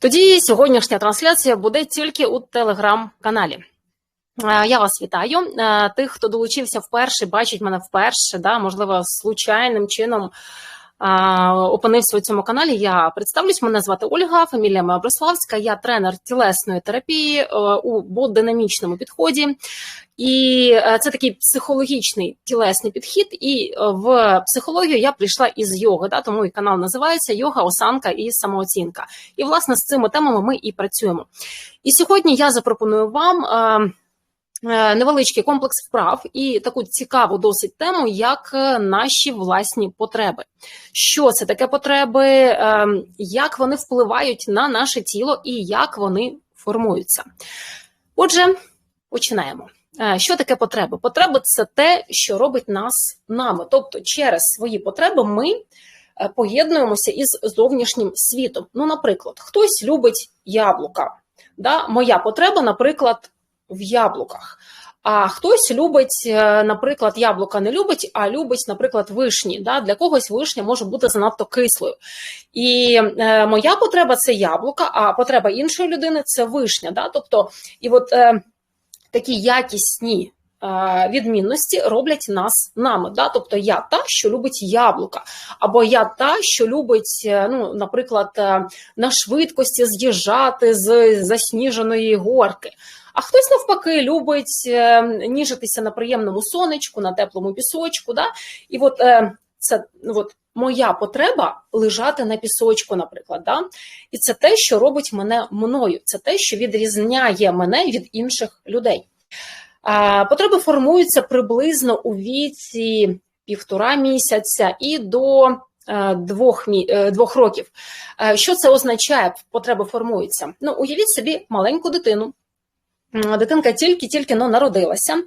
Тоді сьогоднішня трансляція буде тільки у телеграм-каналі. Е, Я вас вітаю. Е, Тих, хто долучився вперше, бачить мене вперше, да, можливо, случайним чином опинився у цьому каналі. Я представлюсь. Мене звати Ольга, фамілія моя Брославська. Я тренер тілесної терапії е, у бодинамічному підході. І е, це такий психологічний тілесний підхід. І е, в психологію я прийшла із йоги, да, тому і канал називається Йога, осанка і самооцінка. І власне з цими темами ми і працюємо. І сьогодні я запропоную вам. Е, Невеличкий комплекс вправ і таку цікаву досить тему, як е, наші власні потреби. Що це таке потреби, е, як вони впливають на наше тіло і як вони формуються. Отже, починаємо. Що таке потреби? Потреби це те, що робить нас нами. Тобто, через свої потреби ми поєднуємося із зовнішнім світом. Ну, наприклад, хтось любить яблука. Да? Моя потреба, наприклад, в яблуках. А хтось любить, е, наприклад, яблука не любить, а любить, наприклад, вишні. Да? Для когось вишня може бути занадто кислою. І е, моя потреба це яблука, а потреба іншої людини це вишня. Да? Тобто, і от е, такі якісні відмінності роблять нас нами. Да? Тобто я та, що любить яблука, або я та, що любить, е, ну, наприклад, е, на швидкості з'їжджати з засніженої горки. А хтось навпаки любить е, ніжитися на приємному сонечку, на теплому пісочку. Да? І от е, це ну, от, моя потреба лежати на пісочку, наприклад. Да? І це те, що робить мене мною, це те, що відрізняє мене від інших людей. Потреби формуються приблизно у віці півтора місяця і до е, двох, е, двох років. Е, Що це означає? Потреби формуються. Ну, уявіть собі маленьку дитину. Дитинка тільки-тільки но народилася.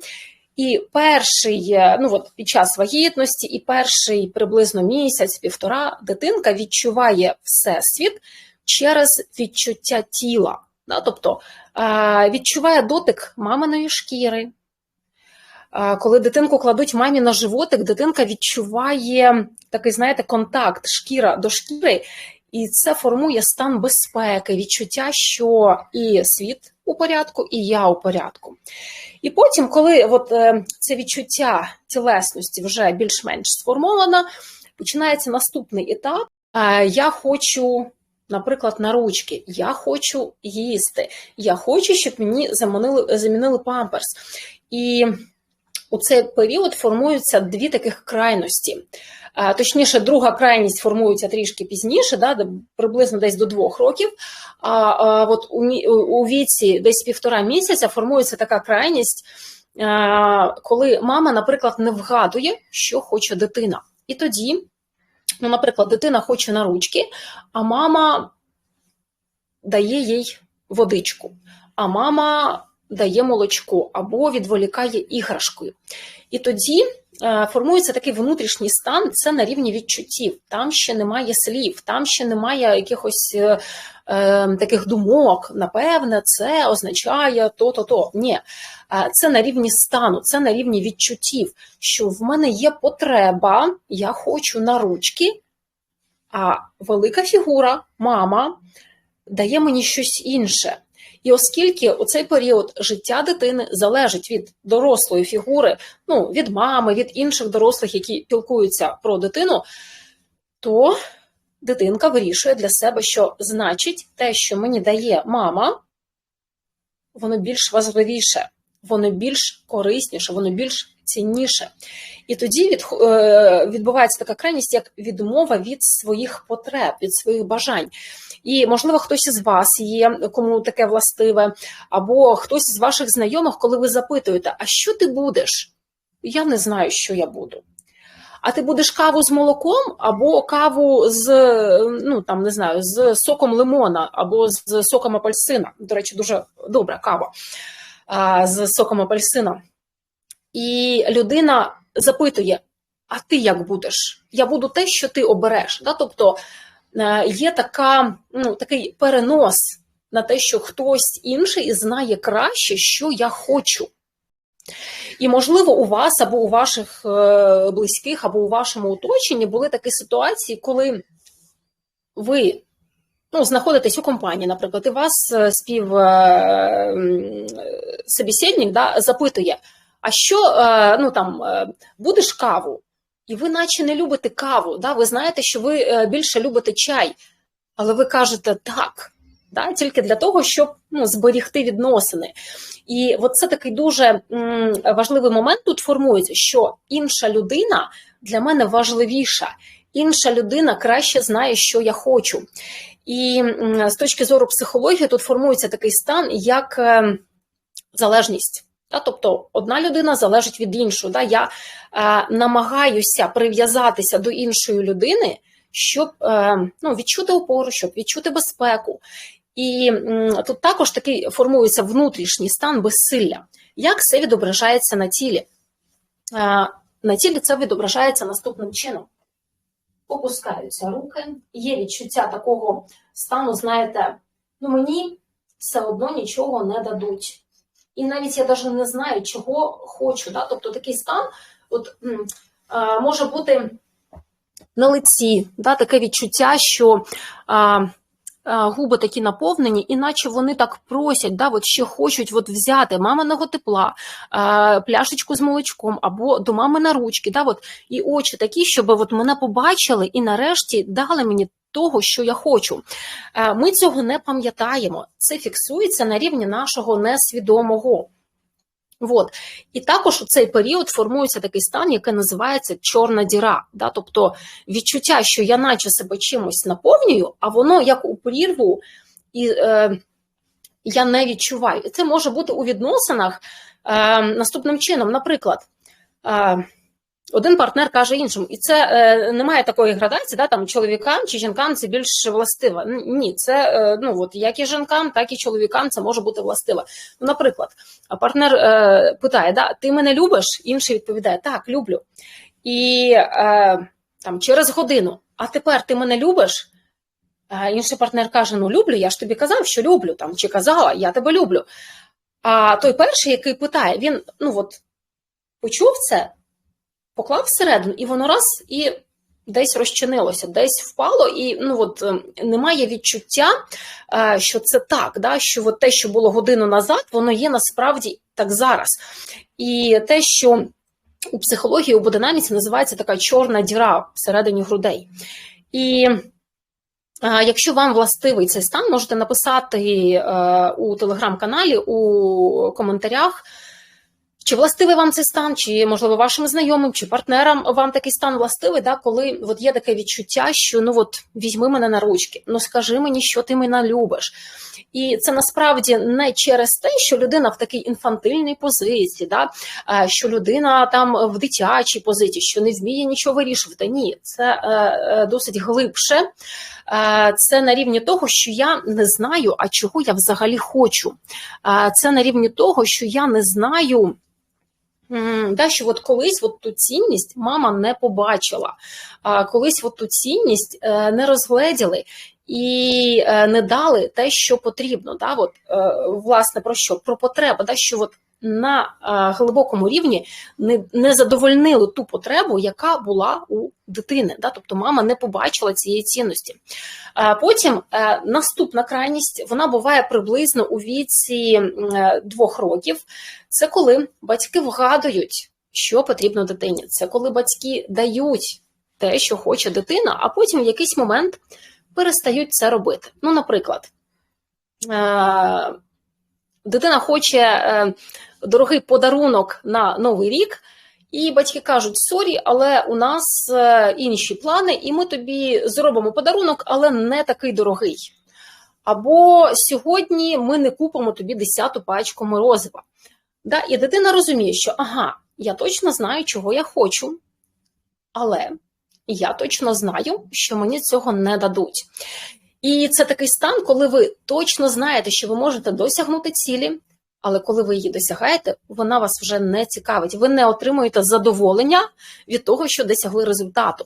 І перший, ну от під час вагітності, і перший приблизно місяць, півтора, дитинка відчуває всесвіт через відчуття тіла. Да? Тобто відчуває дотик маминої шкіри. Коли дитинку кладуть мамі на животик, дитинка відчуває такий, знаєте, контакт шкіра до шкіри, і це формує стан безпеки, відчуття, що і світ у порядку, і я у порядку. І потім, коли от, е, це відчуття тілесності вже більш-менш сформовано, починається наступний етап. Е, Я хочу, наприклад, на ручки, я хочу їсти, я хочу, щоб мені замінили, замінили памперс. І у цей період формуються дві таких крайності. Точніше, друга крайність формується трішки пізніше, да, приблизно десь до двох років. А, от у, віці десь півтора місяця формується така крайність, коли мама, наприклад, не вгадує, що хоче дитина. І тоді, ну, наприклад, дитина хоче на ручки, а мама дає їй водичку, а мама дає молочко або відволікає іграшкою. І тоді формується такий внутрішній стан, це на рівні відчуттів. Там ще немає слів, там ще немає якихось е, е, таких думок. Напевне, це означає то-то, то. Ні, Е, це на рівні стану, це на рівні відчуттів, що в мене є потреба, я хочу на ручки, а велика фігура, мама, дає мені щось інше. І оскільки у цей період життя дитини залежить від дорослої фігури, ну від мами, від інших дорослих, які пілкуються про дитину, то дитинка вирішує для себе, що значить те, що мені дає мама, воно більш важливіше, воно більш корисніше, воно більш цінніше. І тоді від, е, відбувається така крайність, як відмова від своїх потреб, від своїх бажань. І, можливо, хтось із вас є, кому таке властиве, або хтось з ваших знайомих, коли ви запитуєте, а що ти будеш? Я не знаю, що я буду. А ти будеш каву з молоком, або каву з ну там не знаю, з соком лимона, або з соком апельсина. До речі, дуже добра кава а, з соком апельсина. І людина запитує: а ти як будеш? Я буду те, що ти обереш. Да? Тобто е, є така, ну, такий перенос на те, що хтось інший знає краще, що я хочу. І, можливо, у вас або у ваших е, близьких, або у вашому оточенні були такі ситуації, коли ви ну, знаходитесь у компанії, наприклад, і вас е, спів м, собеседник, да, запитує, а що е, ну, там, е, будеш каву? І ви наче не любите каву, да? ви знаєте, що ви е, більше любите чай, але ви кажете так, да? тільки для того, щоб ну, зберігти відносини. І от це такий дуже важливий момент тут формується, що інша людина для мене важливіша, інша людина краще знає, що я хочу. І з точки зору психології тут формується такий стан, як залежність. Та, тобто одна людина залежить від іншої. Да? Я е, намагаюся прив'язатися до іншої людини, щоб е, ну, відчути опору, щоб відчути безпеку. І м, тут також такий формується внутрішній стан безсилля. Як це відображається на тілі? Е, на тілі це відображається наступним чином. Опускаються руки, є відчуття такого стану, знаєте, ну мені все одно нічого не дадуть. І навіть я навіть не знаю, чого хочу. Да? Тобто такий стан от, а, може бути на лиці, да? таке відчуття, що а, губи такі наповнені, іначе вони так просять, да? от ще хочуть от взяти маминого тепла, пляшечку з молочком або до мами на ручки. Да? От, і очі такі, щоб от мене побачили і нарешті дали мені того, що я хочу. Е, Ми цього не пам'ятаємо. Це фіксується на рівні нашого несвідомого. От. І також у цей період формується такий стан, який називається чорна діра. Да? Тобто відчуття, що я наче себе чимось наповнюю, а воно як у прірву, і е, я не відчуваю. І це може бути у відносинах е, наступним чином. Наприклад, е, один партнер каже іншому, і це е, немає такої градації, да, там чоловікам чи жінкам це більш властиво. Ні, це е, ну от як і жінкам, так і чоловікам це може бути властиво. Ну, наприклад, партнер е, питає: да, ти мене любиш? Інший відповідає: Так, люблю. І е, там через годину, а тепер ти мене любиш? А інший партнер каже: Ну, люблю, я ж тобі казав, що люблю, там, чи казала, я тебе люблю. А той перший, який питає, він ну от почув це, поклав всередину, і воно раз і десь розчинилося, десь впало, і ну от е, немає відчуття, е, що це так, да, що от те, що було годину назад, воно є насправді так зараз. І те, що у психології, у бодинаміці називається така чорна діра всередині грудей. І е, Якщо вам властивий цей стан, можете написати е, у телеграм-каналі у коментарях, чи властивий вам цей стан, чи, можливо, вашим знайомим, чи партнерам вам такий стан властивий, да, коли от є таке відчуття, що ну от візьми мене на ручки, ну скажи мені, що ти мене любиш. І це насправді не через те, що людина в такій інфантильній позиції, да, е, що людина там в дитячій позиції, що не вміє нічого вирішувати. Ні, це е, е, досить глибше. Е, Це на рівні того, що я не знаю, а чого я взагалі хочу. Е, Це на рівні того, що я не знаю. Да, що от колись от ту цінність мама не побачила, а колись от ту цінність е, не розгледіли і е, не дали те, що потрібно. Да, от, е, власне, про що? Про потребу, да, що от на е, глибокому рівні не, не задовольнили ту потребу, яка була у дитини. Да, тобто мама не побачила цієї цінності. Е, Потім е, наступна крайність вона буває приблизно у віці двох років. Це коли батьки вгадують, що потрібно дитині. Це коли батьки дають те, що хоче дитина, а потім в якийсь момент перестають це робити. Ну, наприклад, дитина хоче дорогий подарунок на Новий рік. І батьки кажуть: сорі, але у нас е, інші плани, і ми тобі зробимо подарунок, але не такий дорогий. Або сьогодні ми не купимо тобі десяту пачку морозива. Да, і дитина розуміє, що ага, я точно знаю, чого я хочу, але я точно знаю, що мені цього не дадуть. І це такий стан, коли ви точно знаєте, що ви можете досягнути цілі, але коли ви її досягаєте, вона вас вже не цікавить. Ви не отримуєте задоволення від того, що досягли результату.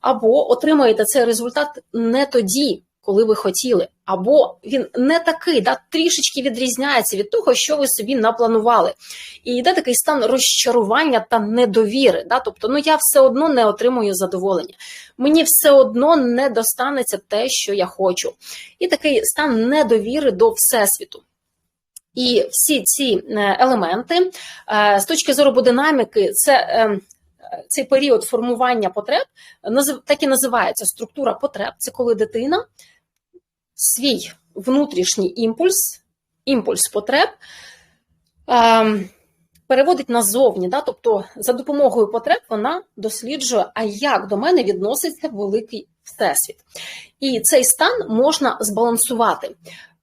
Або отримуєте цей результат не тоді, коли ви хотіли, або він не такий, да, трішечки відрізняється від того, що ви собі напланували. І йде такий стан розчарування та недовіри. Да? Тобто, ну я все одно не отримую задоволення. Мені все одно не достанеться те, що я хочу. І такий стан недовіри до Всесвіту. І всі ці е, елементи е, з точки зору бодинаміки, це ем, цей період формування потреб так і називається структура потреб. Це коли дитина свій внутрішній імпульс, імпульс потреб переводить назовні. Да? Тобто, за допомогою потреб вона досліджує, а як до мене відноситься великий всесвіт. І цей стан можна збалансувати.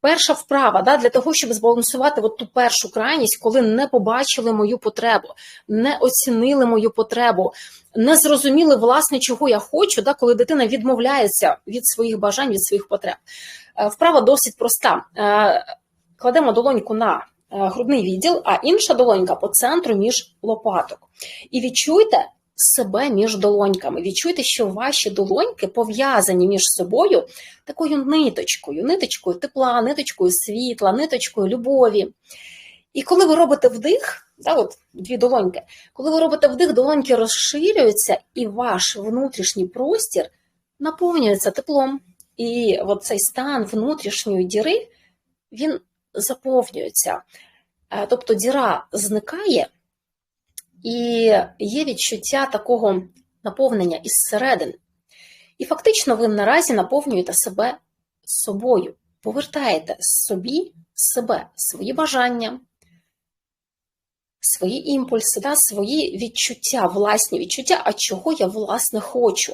Перша вправа да, для того, щоб збалансувати от ту першу крайність, коли не побачили мою потребу, не оцінили мою потребу, не зрозуміли, власне, чого я хочу, да, коли дитина відмовляється від своїх бажань, від своїх потреб. Е, вправа досить проста. Е, кладемо долоньку на е, грудний відділ, а інша долонька по центру між лопаток. І відчуйте, себе між долоньками. Відчуйте, що ваші долоньки пов'язані між собою такою ниточкою, ниточкою тепла, ниточкою світла, ниточкою любові. І коли ви робите вдих, да, от дві долоньки, коли ви робите вдих, долоньки розширюються, і ваш внутрішній простір наповнюється теплом. І от цей стан внутрішньої діри, він заповнюється. Е, тобто діра зникає, і є відчуття такого наповнення із середини. І фактично ви наразі наповнюєте себе собою, повертаєте собі себе, свої бажання, свої імпульси, да, свої відчуття, власні відчуття, а чого я власне хочу.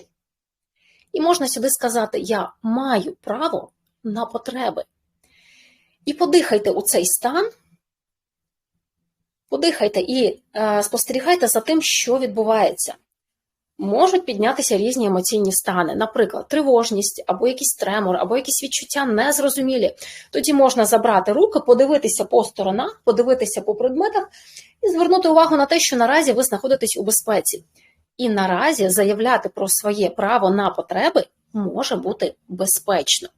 І можна сюди сказати: я маю право на потреби. І подихайте у цей стан. Подихайте і е, спостерігайте за тим, що відбувається. Можуть піднятися різні емоційні стани, наприклад, тривожність, або якийсь тремор, або якісь відчуття незрозумілі. Тоді можна забрати руки, подивитися по сторонах, подивитися по предметах і звернути увагу на те, що наразі ви знаходитесь у безпеці. І наразі заявляти про своє право на потреби може бути безпечно.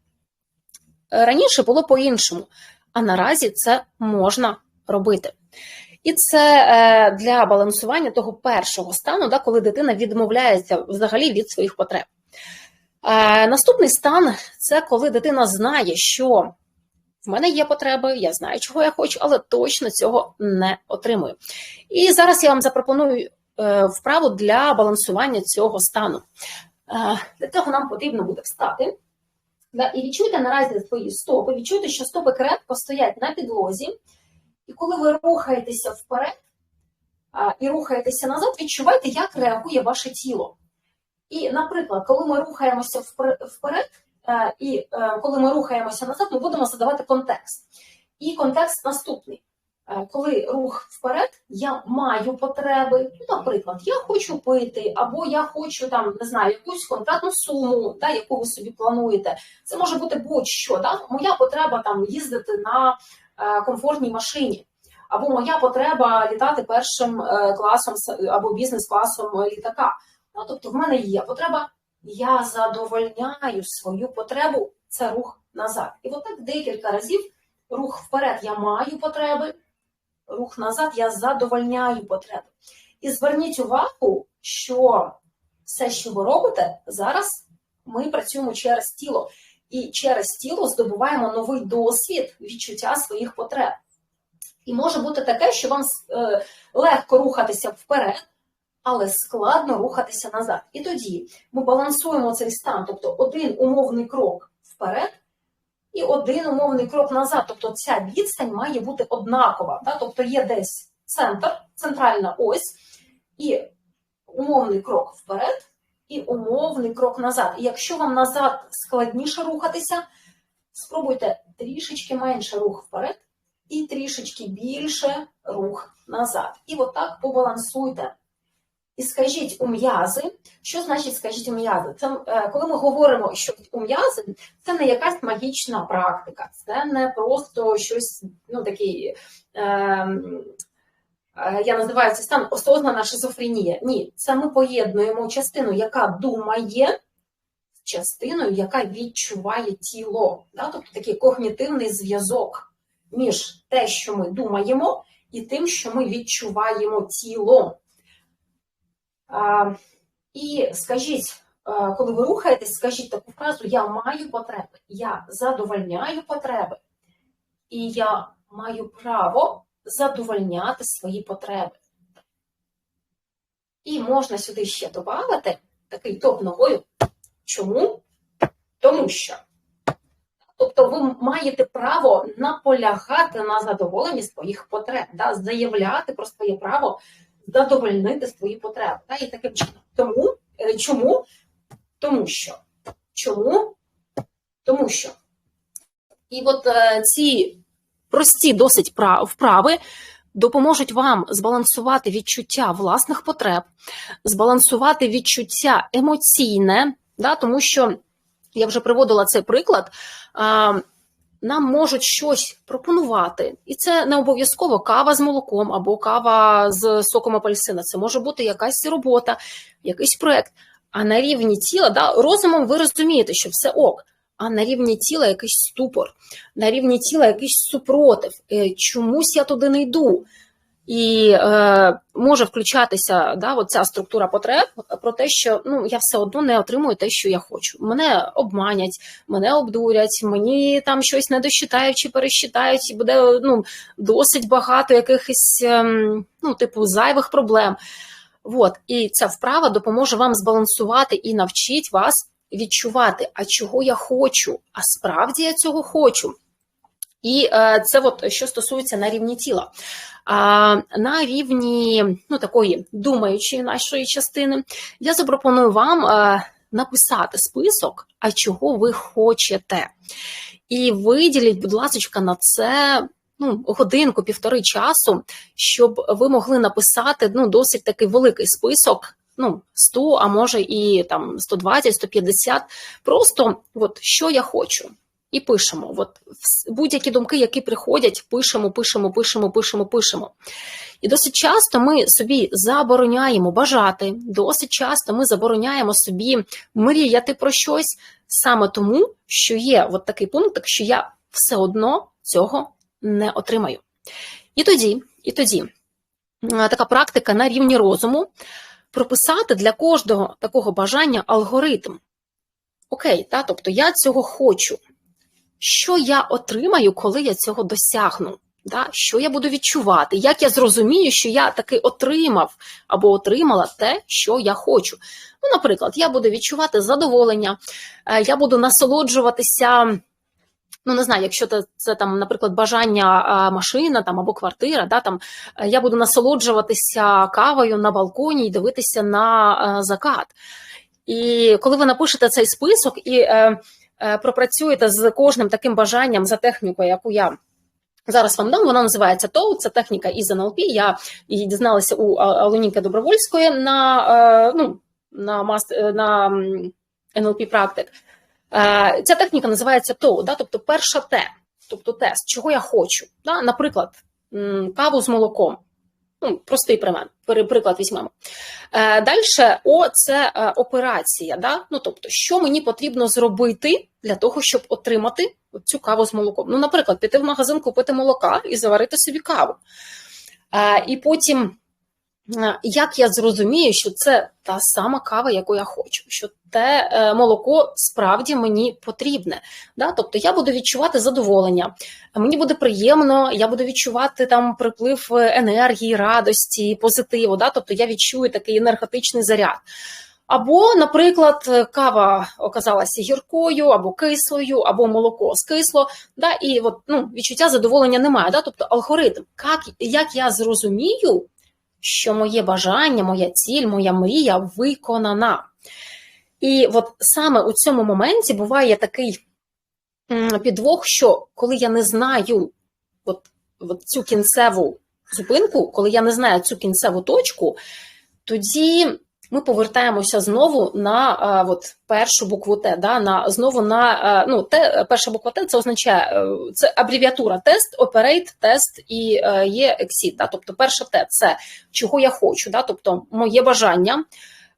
Раніше було по-іншому, а наразі це можна робити. І це е, для балансування того першого стану, да, коли дитина відмовляється взагалі від своїх потреб. Е, наступний стан це коли дитина знає, що в мене є потреби, я знаю, чого я хочу, але точно цього не отримую. І зараз я вам запропоную е, вправу для балансування цього стану. Для цього нам потрібно буде встати. І відчуйте наразі свої стопи, відчуйте, що стопи крепко стоять на підлозі. І коли ви рухаєтеся вперед і рухаєтеся назад, відчувайте, як реагує ваше тіло. І, наприклад, коли ми рухаємося вперед, і е, коли ми рухаємося назад, ми будемо задавати контекст. І контекст наступний. Коли рух вперед, я маю потреби. Ну, наприклад, я хочу пити, або я хочу там, не знаю, якусь конкретну суму, да, яку ви собі плануєте. Це може бути будь-що. Да? Моя потреба там їздити на комфортній машині. Або моя потреба літати першим е, класом або бізнес-класом літака. Ну, Тобто, в мене є потреба, я задовольняю свою потребу, це рух назад. І отак декілька разів рух вперед я маю потреби, рух назад я задовольняю потреби. І зверніть увагу, що все, що ви робите, зараз ми працюємо через тіло і через тіло здобуваємо новий досвід відчуття своїх потреб. І може бути таке, що вам е, легко рухатися вперед, але складно рухатися назад. І тоді ми балансуємо цей стан, тобто один умовний крок вперед і один умовний крок назад. Тобто ця відстань має бути однакова. Да? Тобто є десь центр, центральна ось, і умовний крок вперед і умовний крок назад. І якщо вам назад складніше рухатися, спробуйте трішечки менше рух вперед і трішечки більше рух назад. І отак побалансуйте. І скажіть у м'язи, що значить скажіть у м'язи? Це е, коли ми говоримо, що у м'язи, це не якась магічна практика, це не просто щось, ну такий Е, я називаю це стан осознана шизофренія. Ні, це ми поєднуємо частину, яка думає, з частиною, яка відчуває тіло. Да? Тобто такий когнітивний зв'язок між те, що ми думаємо, і тим, що ми відчуваємо тілом. А, І скажіть, коли ви рухаєтесь, скажіть таку фразу: Я маю потреби, я задовольняю потреби, і я маю право задовольняти свої потреби. І можна сюди ще додати такий топ ногою. Чому? Тому що. Тобто ви маєте право наполягати на задоволенні своїх потреб, да, заявляти про своє право задовольнити свої потреби. Да, і таким чином. Тому, е, чому? Тому що. Чому? Тому що. І от е, ці прості досить вправи допоможуть вам збалансувати відчуття власних потреб, збалансувати відчуття емоційне, да, тому що я вже приводила цей приклад. Нам можуть щось пропонувати, і це не обов'язково кава з молоком або кава з соком апельсина. Це може бути якась робота, якийсь проект. А на рівні тіла, да, розумом ви розумієте, що все ок а на рівні тіла якийсь ступор, на рівні тіла якийсь супротив. Е, чомусь я туди не йду. І е, може включатися да, оця структура потреб про те, що ну я все одно не отримую те, що я хочу. Мене обманять, мене обдурять, мені там щось не досчитають чи пересчитають, і буде ну, досить багато якихось е, ну, типу зайвих проблем. От. І ця вправа допоможе вам збалансувати і навчить вас відчувати, а чого я хочу, а справді я цього хочу. І е, це от що стосується на рівні тіла. А на рівні ну, такої думаючої нашої частини, я запропоную вам е, написати список, а чого ви хочете. І виділіть, будь ласка, на це ну, годинку, півтори часу, щоб ви могли написати ну, досить такий великий список ну, 100, а може і там 120, 150. Просто от, що я хочу. І пишемо. От Будь-які думки, які приходять, пишемо, пишемо, пишемо, пишемо, пишемо. І досить часто ми собі забороняємо бажати, досить часто ми забороняємо собі мріяти про щось саме тому, що є от такий пункт, що я все одно цього не отримаю. І тоді, і тоді така практика на рівні розуму прописати для кожного такого бажання алгоритм. Окей, та, тобто я цього хочу. Що я отримаю, коли я цього досягну? Да? Що я буду відчувати? Як я зрозумію, що я таки отримав або отримала те, що я хочу? Ну, Наприклад, я буду відчувати задоволення, е, я буду насолоджуватися Ну, не знаю, якщо це, це там, наприклад, бажання машина там або квартира, да, там е, я буду насолоджуватися кавою на балконі і дивитися на е, закат. І коли ви напишете цей список і е, е, пропрацюєте з кожним таким бажанням за технікою, яку я зараз вам дам, вона називається ТОУ, це техніка із НЛП. Я її дізналася у Алоніки Добровольської на е, ну, на, на НЛП практик. Е, ця техніка називається ТОУ, да? тобто перша Т, тобто тест, чого я хочу. Да? Наприклад, каву з молоком. Ну, Простий приклад візьмемо. Е, Далі О, це е, операція. Да? Ну, Тобто, що мені потрібно зробити для того, щоб отримати цю каву з молоком. Ну, Наприклад, піти в магазин, купити молока і заварити собі каву. І потім як я зрозумію, що це та сама кава, яку я хочу, що те е, молоко справді мені потрібне. Да? Тобто я буду відчувати задоволення, мені буде приємно, я буду відчувати там приплив енергії, радості, позитиву. Да? Тобто я відчую такий енергетичний заряд. Або, наприклад, кава оказалася гіркою, або кислою, або молоко скисло, да, і от, ну, відчуття задоволення немає. Да? Тобто алгоритм, як, як я зрозумію що моє бажання, моя ціль, моя мрія виконана. І от саме у цьому моменті буває такий підвох, що коли я не знаю от, от цю кінцеву зупинку, коли я не знаю цю кінцеву точку, тоді ми повертаємося знову на а, от, першу букву Т. Да, на, Знову на а, ну, те, перша буква Т це означає е, це абревіатура тест, оперейт, тест і е, є ексіт. Да, Тобто перша Т це чого я хочу, да, тобто моє бажання.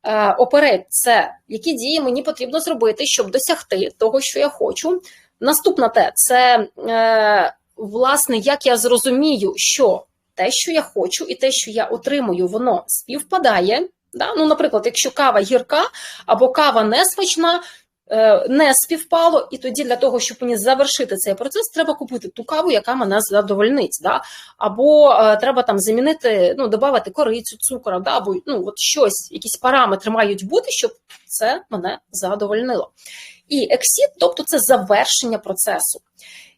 Е, Оперед це які дії мені потрібно зробити, щоб досягти того, що я хочу. Наступна те це е, власне, як я зрозумію, що те, що я хочу, і те, що я отримую, воно співпадає. Да? Ну, наприклад, якщо кава гірка або кава не смачна, е, не співпало, і тоді для того, щоб мені завершити цей процес, треба купити ту каву, яка мене задовольнить. Да? Або е, треба там замінити, ну, додати корицю, цукор, да? або ну, от щось, якісь параметри мають бути, щоб це мене задовольнило. І ексіт, тобто це завершення процесу.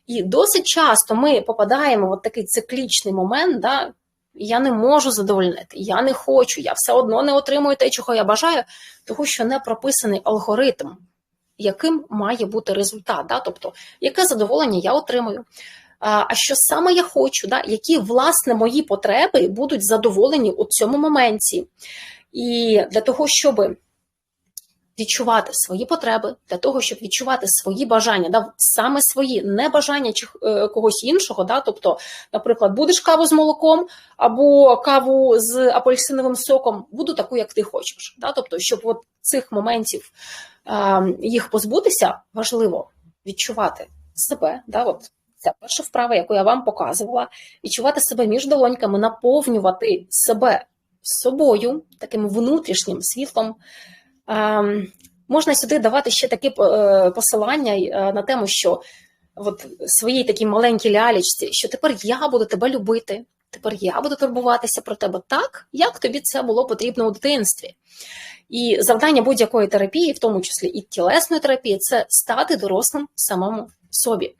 І досить часто ми попадаємо в такий циклічний момент, да, я не можу задовольнити, я не хочу, я все одно не отримую те, чого я бажаю, тому що не прописаний алгоритм, яким має бути результат. Да? Тобто, яке задоволення я отримую. А що саме я хочу, да? які власне мої потреби будуть задоволені у цьому моменті. І для того, щоб відчувати свої потреби, для того, щоб відчувати свої бажання, да, саме свої, не бажання чи е, когось іншого. Да, Тобто, наприклад, будеш каву з молоком або каву з апельсиновим соком, буду таку, як ти хочеш. Да, Тобто, щоб от цих моментів е, їх позбутися, важливо відчувати себе. Да, от Ця перша вправа, яку я вам показувала, відчувати себе між долоньками, наповнювати себе собою, таким внутрішнім світлом. Ем, можна сюди давати ще таке посилання е, на тему, що от своїй такій маленькій лялечці, що тепер я буду тебе любити, тепер я буду турбуватися про тебе так, як тобі це було потрібно у дитинстві. І завдання будь-якої терапії, в тому числі і тілесної терапії, це стати дорослим самому собі.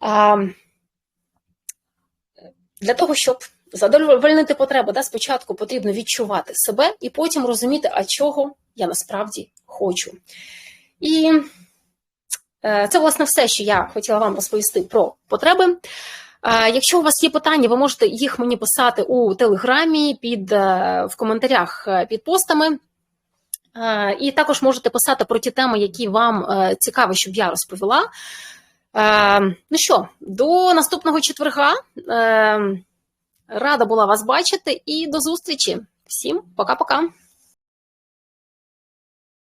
Ем, для того, щоб задовольнити потреби, да, спочатку потрібно відчувати себе і потім розуміти, а чого я насправді хочу. І е, це, власне, все, що я хотіла вам розповісти про потреби. Е, якщо у вас є питання, ви можете їх мені писати у телеграмі під, е, в коментарях під постами. І також можете писати про ті теми, які вам цікаві, щоб я розповіла. Ну що, до наступного четверга. Рада була вас бачити і до зустрічі. Всім пока-пока.